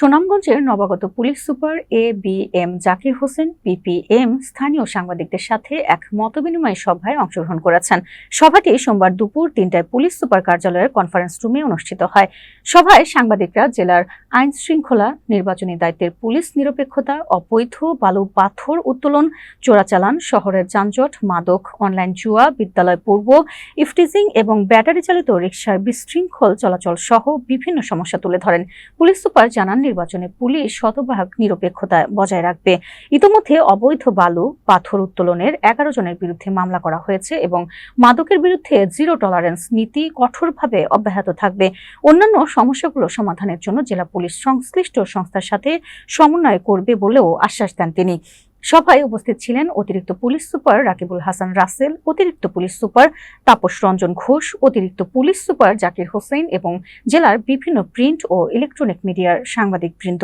সুনামগঞ্জের নবাগত police super A B M Zakir Hossain PPM স্থানীয় সাংবাদিকদের সাথে এক মতবিনিময় সভায় অংশগ্রহণ করেছেন। সভাটি সোমবার দুপুর তিনটায় পুলিশ সুপার কার্যালয়ের কনফারেন্স রুমে অনুষ্ঠিত হয়। সভায় সাংবাদিকরা জেলার আইন শৃঙ্খলা নির্বাচনী দায়িত্বের পুলিশ নিরপেক্ষতা, অবৈধ বালু পাথর উত্তোলন, চোরাচালান, শহরের যানজট, মাদক, অনলাইন জুয়া, বিদ্যালয় পূর্ব, ইফটিজিং এবং ব্যাটারি চালিত রিকশার বিশৃঙ্খল চলাচল সহ বিভিন্ন সমস্যা তুলে ধরেন। পুলিশ সুপার জানান নির্বাচনে পুলিশ শতভাগ নিরপেক্ষতা বজায় রাখবে। ইতোমধ্যে অবৈধ বালু, পাথর উত্তোলনের এগারো জনের বিরুদ্ধে মামলা করা হয়েছে এবং মাদকের বিরুদ্ধে জিরো টলারেন্স নীতি কঠোরভাবে অব্যাহত থাকবে। অন্যান্য সমস্যাগুলো সমাধানের জন্য জেলা পুলিশ সংশ্লিষ্ট সংস্থার সাথে সমন্বয় করবে বলেও আশ্বাস দেন তিনি। সভায় উপস্থিত ছিলেন অতিরিক্ত পুলিশ সুপার রাকিবুল হাসান রাসেল, অতিরিক্ত পুলিশ সুপার তাপস রঞ্জন ঘোষ, অতিরিক্ত পুলিশ সুপার জাকির হোসেন এবং জেলার বিভিন্ন প্রিন্ট ও ইলেকট্রনিক মিডিয়ার সাংবাদিক সাংবাদিকবৃন্দ।